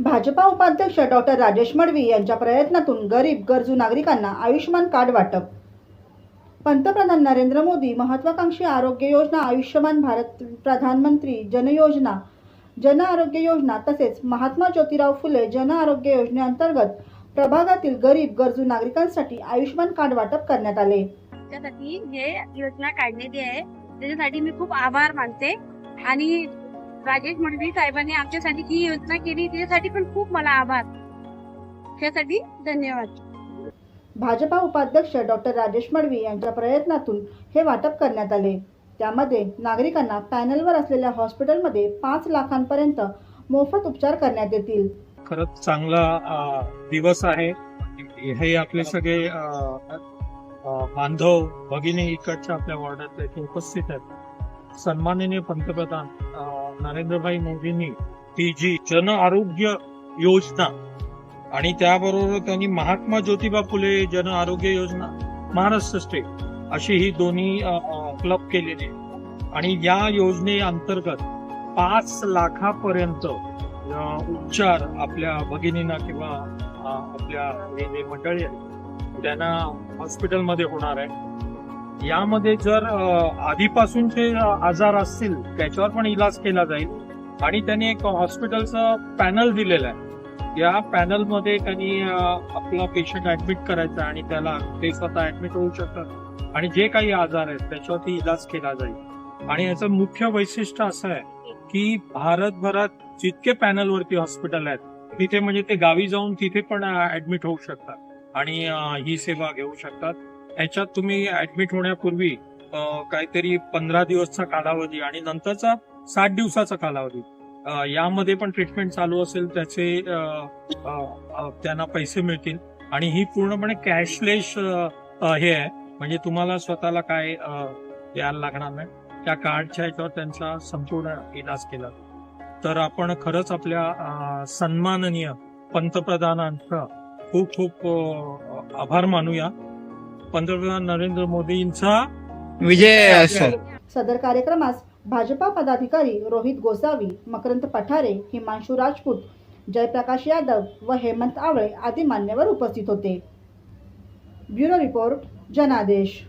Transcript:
भाजपा उपाध्यक्ष डॉक्टर राजेश मडवी यांच्या प्रयत्नातून गरीब गरजू नागरिकांना आयुष्यमान कार्ड वाटप. पंतप्रधान नरेंद्र मोदी महत्वाकांक्षी आरोग्य योजना आयुष्यमान भारत प्रधानमंत्री जन योजना जन आरोग्य योजना तसेच महात्मा ज्योतिराव फुले जन आरोग्य योजनेअंतर्गत प्रभागातील गरीब गरजू नागरिकांसाठी आयुष्यमान कार्ड वाटप करण्यात आले. त्यासाठी हे योजना काढण्यात आहे. त्याच्यासाठी मी खूप आभार मानते. आणि राजेश मंडळी साहेबांनी आमच्यासाठी ही योजना केली त्याच्यासाठी पण खूप मला आभार. त्यासाठी धन्यवाद. भाजपा उपाध्यक्ष डॉक्टर राजेश मडवी यांच्या प्रयत्नातून हे वाटप करण्यात आले. त्यामध्ये नागरिकांना पॅनलवर असलेल्या हॉस्पिटलमध्ये पाच लाखांपर्यंत मोफत उपचार करण्यात येतील. खरंच चांगला दिवस आहे. हे आपले सगळे बांधव भगिनी इकडच्या आपल्या वॉर्डात उपस्थित आहेत. सन्माननीय पंतप्रधान नरेंद्रभाई मोदींनी ती जी जन आरोग्य योजना आणि त्याबरोबर त्यांनी महात्मा ज्योतिबा फुले जन आरोग्य योजना महाराष्ट्र स्टेट अशी ही दोन्ही क्लब केलेली आहे. आणि या योजनेअंतर्गत पाच लाखापर्यंत उपचार आपल्या भगिनींना किंवा आपल्या जे मंडळी आहे त्यांना हॉस्पिटलमध्ये होणार आहे यामध्ये जर आधीपासूनचे आजार असतील त्याच्यावर पण इलाज केला जाईल. आणि त्यांनी एक हॉस्पिटलचं पॅनल दिलेलं आहे. या पॅनलमध्ये त्यांनी आपला पेशंट ऍडमिट करायचा आणि त्याला ते स्वतः ऍडमिट होऊ शकतात. आणि जे काही आजार आहेत त्याच्यावरती इलाज केला जाईल. आणि याचं मुख्य वैशिष्ट्य असं आहे की भारतभरात जितके पॅनलवरती हॉस्पिटल आहेत तिथे म्हणजे ते गावी जाऊन तिथे पण ऍडमिट होऊ शकतात. आणि ही सेवा घेऊ शकतात. याच्यात तुम्ही ऍडमिट होण्यापूर्वी काहीतरी पंधरा दिवसचा कालावधी आणि नंतरचा साठ दिवसाचा कालावधी. यामध्ये पण ट्रीटमेंट चालू असेल त्याचे त्यांना पैसे मिळतील. आणि ही पूर्णपणे कॅशलेस हे आहे. म्हणजे तुम्हाला स्वतःला काय द्यायला लागणार नाही. त्या कार्डच्या ह्याच्यावर त्यांचा संपूर्ण इलाज केला. तर आपण खरंच आपल्या सन्माननीय पंतप्रधानांचा खूप खूप आभार मानूया. पंतप्रधान नरेंद्र मोदींचा विजय असो. सदर कार्यक्रमास भाजपा पदाधिकारी रोहित गोसावी मकरंद पठारे हिमांशू राजपूत जयप्रकाश यादव व हेमंत आवळे आदी मान्यवर उपस्थित होते. ब्युरो रिपोर्ट जनादेश.